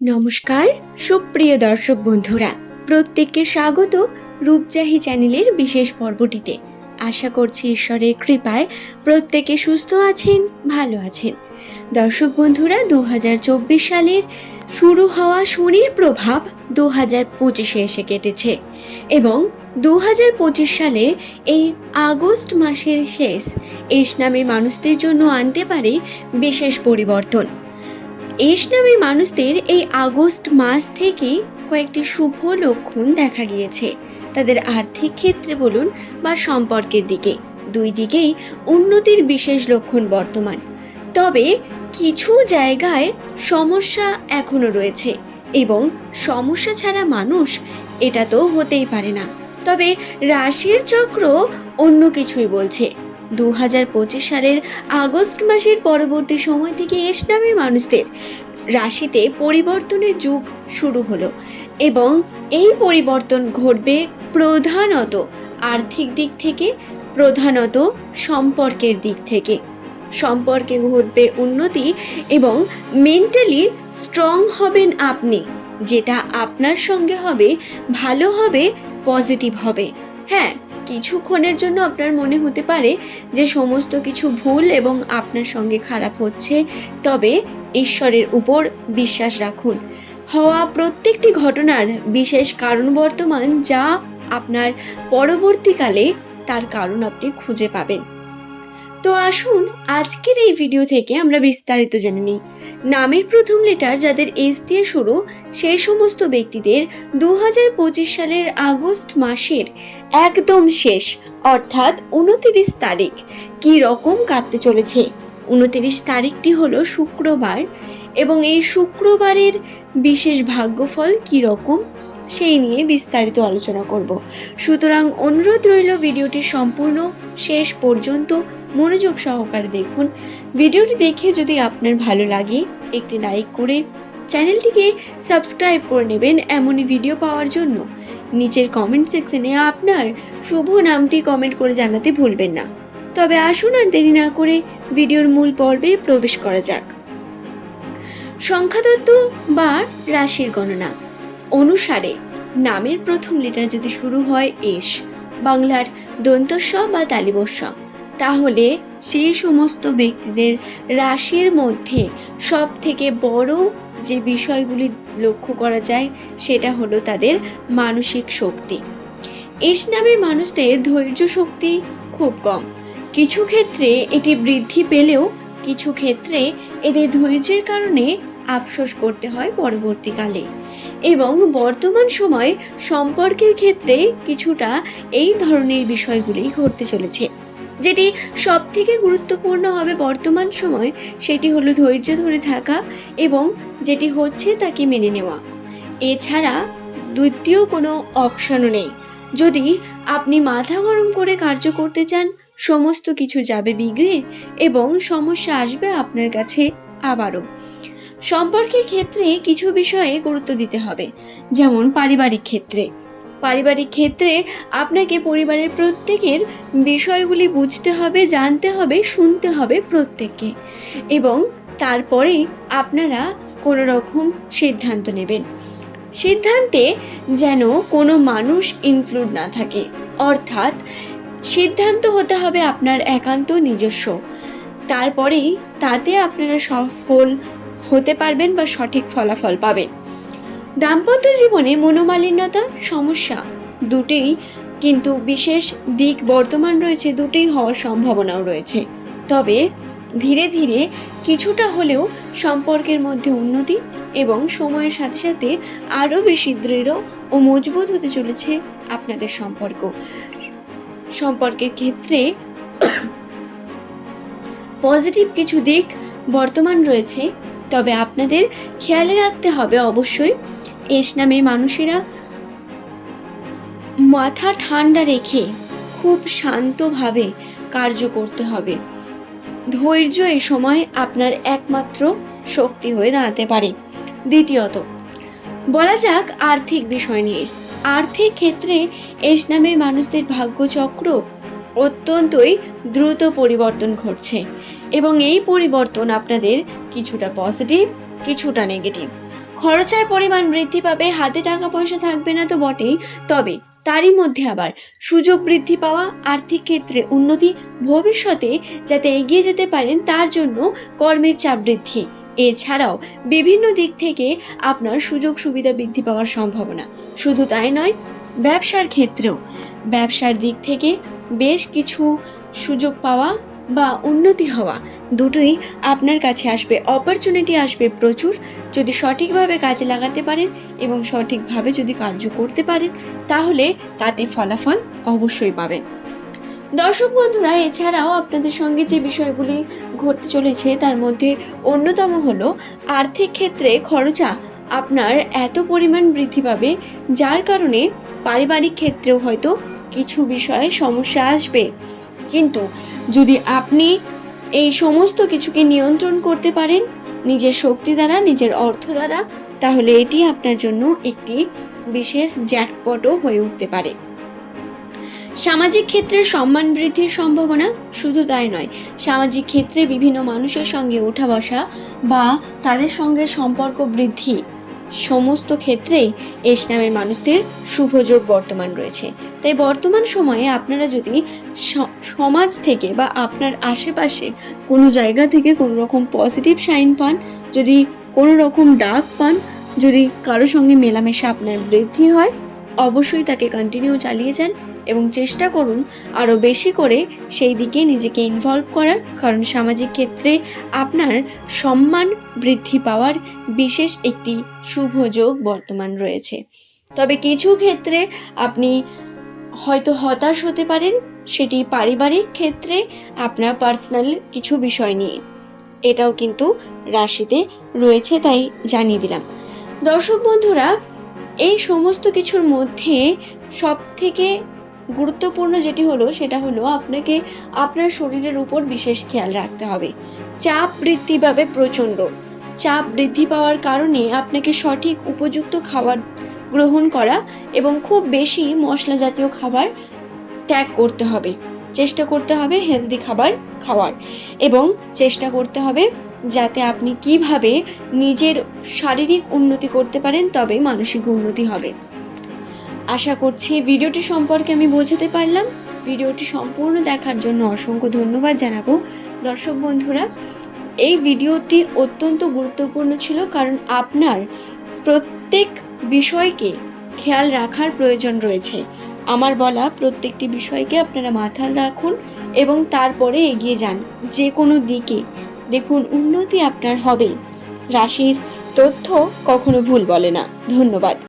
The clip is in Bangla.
নমস্কার, সুপ্রিয় দর্শক বন্ধুরা, প্রত্যেককে স্বাগত রূপজাহি চ্যানেলের বিশেষ পর্বটিতে। আশা করছি ঈশ্বরের কৃপায় প্রত্যেকে সুস্থ আছেন, ভালো আছেন। দর্শক বন্ধুরা দু হাজার চব্বিশ সালের শুরু হওয়া শনির প্রভাব দু হাজার পঁচিশে এসে কেটেছে এবং দু হাজার পঁচিশ সালে এই আগস্ট মাসের শেষ, এস নামে মানুষদের জন্য আনতে পারে বিশেষ পরিবর্তন। এস নামে মানুষদের এই আগস্ট মাস থেকে কয়েকটি শুভ লক্ষণ দেখা গিয়েছে। তাদের আর্থিক ক্ষেত্রে বলুন বা সম্পর্কের দিকে। দুই দিকেই উন্নতির বিশেষ লক্ষণ বর্তমান। তবে কিছু জায়গায় সমস্যা এখনও রয়েছে এবং সমস্যা ছাড়া মানুষ এটা তো হতেই পারে না। তবে রাশির চক্র অন্য কিছুই বলছে। দু হাজার পঁচিশ সালের আগস্ট মাসের পরবর্তী সময় থেকে এস নামের মানুষদের রাশিতে পরিবর্তনের যুগ শুরু হলো এবং এই পরিবর্তন ঘটবে প্রধানত আর্থিক দিক থেকে, প্রধানত সম্পর্কের দিক থেকে। সম্পর্কে ঘটবে উন্নতি এবং মেন্টালি স্ট্রং হবেন আপনি, যেটা আপনার সঙ্গে হবে, ভালো হবে পজিটিভ হবে। হ্যাঁ কিছুক্ষণের জন্য আপনার মনে হতে পারে যে সমস্ত কিছু ভুল এবং আপনার সঙ্গে খারাপ হচ্ছে। তবে ঈশ্বরের উপর বিশ্বাস রাখুন। হওয়া প্রত্যেকটি ঘটনার বিশেষ কারণ বর্তমান যা আপনার পরবর্তীকালে তার কারণ আপনি খুঁজে পাবেন। তো আসুন আজকের এই ভিডিও থেকে আমরা বিস্তারিত জেনে নিই। নামের প্রথম লেটার যাদের এস দিয়ে শুরু, সেই সমস্ত ব্যক্তিদের দু সালের আগস্ট মাসের একদম শেষ, অর্থাৎ উনতিরিশ তারিখ। কি রকম কাটতে চলেছে? উনতিরিশ তারিখটি হলো শুক্রবার এবং এই শুক্রবারের বিশেষ ভাগ্যফল কি রকম? সেই নিয়ে বিস্তারিত আলোচনা করব। সুতরাং অনুরোধ রইল ভিডিওটি সম্পূর্ণ শেষ পর্যন্ত মনোযোগ সহকারে দেখুন। ভিডিওটি দেখে যদি আপনার ভালো লাগে, একটি লাইক করে চ্যানেলটিকে সাবস্ক্রাইব করে নেবেন এমনই ভিডিও পাওয়ার জন্য। নিচের কমেন্ট সেকশনে আপনার শুভ নামটি কমেন্ট করে জানাতে ভুলবেন না। তবে আসুন আর দেরি না করে ভিডিওর মূল পর্বে প্রবেশ করা যাক। সংখ্যাতত্ত্ব বা রাশির গণনা। অনুসারে, নামের প্রথম লেটার যদি শুরু হয় এস, বাংলার দন্তস্ব বা তালিবস্য তাহলে সেই সমস্ত ব্যক্তিদের রাশির মধ্যে সব থেকে বড় যে বিষয়গুলি লক্ষ্য করা যায়, সেটা হলো তাদের মানসিক শক্তি। এস নামের মানুষদের ধৈর্য শক্তি খুব কম। কিছু ক্ষেত্রে এটি বৃদ্ধি পেলেও কিছু ক্ষেত্রে এদের ধৈর্যের কারণে আফসোস করতে হয় পরবর্তীকালে। এবং বর্তমান সময় সম্পর্কের ক্ষেত্রে কিছুটা এই ধরনের বিষয়গুলি ঘটতে চলেছে। যেটি সব থেকে গুরুত্বপূর্ণ হবে বর্তমান সময়, সেটি হলো ধৈর্য ধরে থাকা এবং যেটি হচ্ছে তাকে মেনে নেওয়া। এছাড়া দ্বিতীয় কোনো অপশনও নেই। যদি আপনি মাথা গরম করে কার্য করতে চান, সমস্ত কিছু যাবে বিগড়ে এবং সমস্যা আসবে আপনার কাছে আবারও। সম্পর্কের ক্ষেত্রে কিছু বিষয়ে গুরুত্ব দিতে হবে, যেমন পারিবারিক ক্ষেত্রে। পারিবারিক ক্ষেত্রে আপনাকে পরিবারের প্রত্যেকের বিষয়গুলি বুঝতে হবে, জানতে হবে, শুনতে হবে প্রত্যেককে। এবং তারপরেই আপনারা কোনো রকম সিদ্ধান্ত নেবেন। সিদ্ধান্তে যেন কোনো মানুষ ইনক্লুড না থাকে। অর্থাৎ সিদ্ধান্ত হতে হবে আপনার একান্ত নিজস্ব। তারপরেই তাতে আপনারা সফল হতে পারবেন বা সঠিক ফলাফল পাবেন। দাম্পত্য জীবনে মনোমালিন্যতা, সমস্যা দুটেই কিন্তু বিশেষ দিক বর্তমান রয়েছে, দুটেই হওয়ার সম্ভাবনাও রয়েছে। তবে ধীরে ধীরে কিছুটা হলেও সম্পর্কের মধ্যে উন্নতি এবং সময়ের সাথে সাথে আরও বেশি দৃঢ় ও মজবুত হতে চলেছে আপনাদের সম্পর্ক। সম্পর্কের ক্ষেত্রে পজিটিভ কিছু দিক বর্তমান রয়েছে, তবে আপনাদের খেয়ালে রাখতে হবে অবশ্যই এস নামের মানুষেরা মাথা ঠান্ডা রেখে খুব শান্তভাবে কার্য করতে হবে। ধৈর্য এ সময় আপনার একমাত্র শক্তি হয়ে দাঁড়াতে পারে। দ্বিতীয়ত, বলা যাক আর্থিক বিষয় নিয়ে। আর্থিক ক্ষেত্রে এস নামের মানুষদের ভাগ্যচক্র অত্যন্তই দ্রুত পরিবর্তন ঘটছে এবং এই পরিবর্তন আপনাদের কিছুটা পজিটিভ কিছুটা নেগেটিভ খরচার পরিমাণ বৃদ্ধি পাবে, হাতে টাকা পয়সা থাকবে না তো বটেই। তবে তারই মধ্যে আবার সুযোগ বৃদ্ধি পাওয়া, আর্থিক ক্ষেত্রে উন্নতি ভবিষ্যতে যাতে এগিয়ে যেতে পারেন, তার জন্য কর্মের চাপ বৃদ্ধি। এছাড়াও বিভিন্ন দিক থেকে আপনার সুযোগ সুবিধা বৃদ্ধি পাওয়ার সম্ভাবনা। শুধু তাই নয়, ব্যবসার ক্ষেত্রেও। ব্যবসার দিক থেকে বেশ কিছু সুযোগ পাওয়া বা উন্নতি হওয়া, দুটোই আপনার কাছে আসবে। অপরচুনিটি আসবে প্রচুর। যদি সঠিকভাবে কাজে লাগাতে পারেন এবং সঠিকভাবে যদি কার্য করতে পারেন, তাহলে তাতে ফলাফল অবশ্যই পাবেন। দর্শক বন্ধুরা, এছাড়াও আপনাদের সঙ্গে যে বিষয়গুলি ঘটতে চলেছে, তার মধ্যে অন্যতম হলো আর্থিক ক্ষেত্রে খরচা আপনার এত পরিমাণ বৃদ্ধি পাবে, যার কারণে পারিবারিক ক্ষেত্রেও হয়তো কিছু বিষয়ে সমস্যা আসবে। কিন্তু যদি আপনি এই সমস্ত কিছুকে নিয়ন্ত্রণ করতে পারেন, নিজের শক্তি দ্বারা, নিজের অর্থ দ্বারা, তাহলে এটি আপনার জন্য একটি বিশেষ জ্যাকপটও হয়ে উঠতে পারে। সামাজিক ক্ষেত্রে সম্মান বৃদ্ধির সম্ভাবনা শুধু তাই নয়। সামাজিক ক্ষেত্রে বিভিন্ন মানুষের সঙ্গে ওঠা বসা বা তাদের সঙ্গে সম্পর্ক বৃদ্ধি সমস্ত ক্ষেত্রেই এস নামের মানুষদের শুভযোগ বর্তমান রয়েছে। তাই বর্তমান সময়ে আপনারা যদি সমাজ থেকে বা আপনার আশেপাশে কোনো জায়গা থেকে কোনো রকম পজিটিভ সাইন পান, যদি কোনো রকম ডাক পান, যদি কারোর সঙ্গে মেলামেশা আপনার বৃদ্ধি হয়, অবশ্যই তাকে কন্টিনিউ চালিয়ে যান। এবং চেষ্টা করুন আরও বেশি করে সেই দিকে নিজেকে ইনভলভ করার, কারণ সামাজিক ক্ষেত্রে আপনার সম্মান বৃদ্ধি পাওয়ার বিশেষ একটি শুভ যোগ বর্তমান রয়েছে। তবে কিছু ক্ষেত্রে আপনি হয়তো হতাশ হতে পারেন, সেটি পারিবারিক ক্ষেত্রে আপনার পার্সোনাল কিছু বিষয় নিয়ে। এটাও কিন্তু রাশিতে রয়েছে তাই জানিয়ে দিলাম। দর্শক বন্ধুরা, এই সমস্ত কিছুর মধ্যে সব থেকে গুরুত্বপূর্ণ যেটি হলো সেটা হলো আপনাকে আপনার শরীরের উপর বিশেষ খেয়াল রাখতে হবে। চাপ বৃদ্ধি পাবে প্রচণ্ড। চাপ বৃদ্ধি পাওয়ার কারণে আপনাকে সঠিক উপযুক্ত খাবার গ্রহণ করা এবং খুব বেশি মশলা জাতীয় খাবার ত্যাগ করতে হবে। চেষ্টা করতে হবে হেলদি খাবার খাওয়ার এবং চেষ্টা করতে হবে যাতে আপনি কীভাবে নিজের শারীরিক উন্নতি করতে পারেন তবে মানসিক উন্নতি হবে। আশা করছি ভিডিওটি সম্পর্কে আমি বোঝাতে পারলাম। ভিডিওটি সম্পূর্ণ দেখার জন্য অসংখ্য ধন্যবাদ জানাব। দর্শক বন্ধুরা, এই ভিডিওটি অত্যন্ত গুরুত্বপূর্ণ ছিল কারণ আপনার প্রত্যেক বিষয়কে খেয়াল রাখার প্রয়োজন রয়েছে। আমার বলা প্রত্যেকটি বিষয়কে আপনারা মাথায় রাখুন এবং তারপরে এগিয়ে যান যে কোনো দিকে। দেখুন, উন্নতি আপনার হবে। রাশির তথ্য কখনো ভুল বলে না। ধন্যবাদ।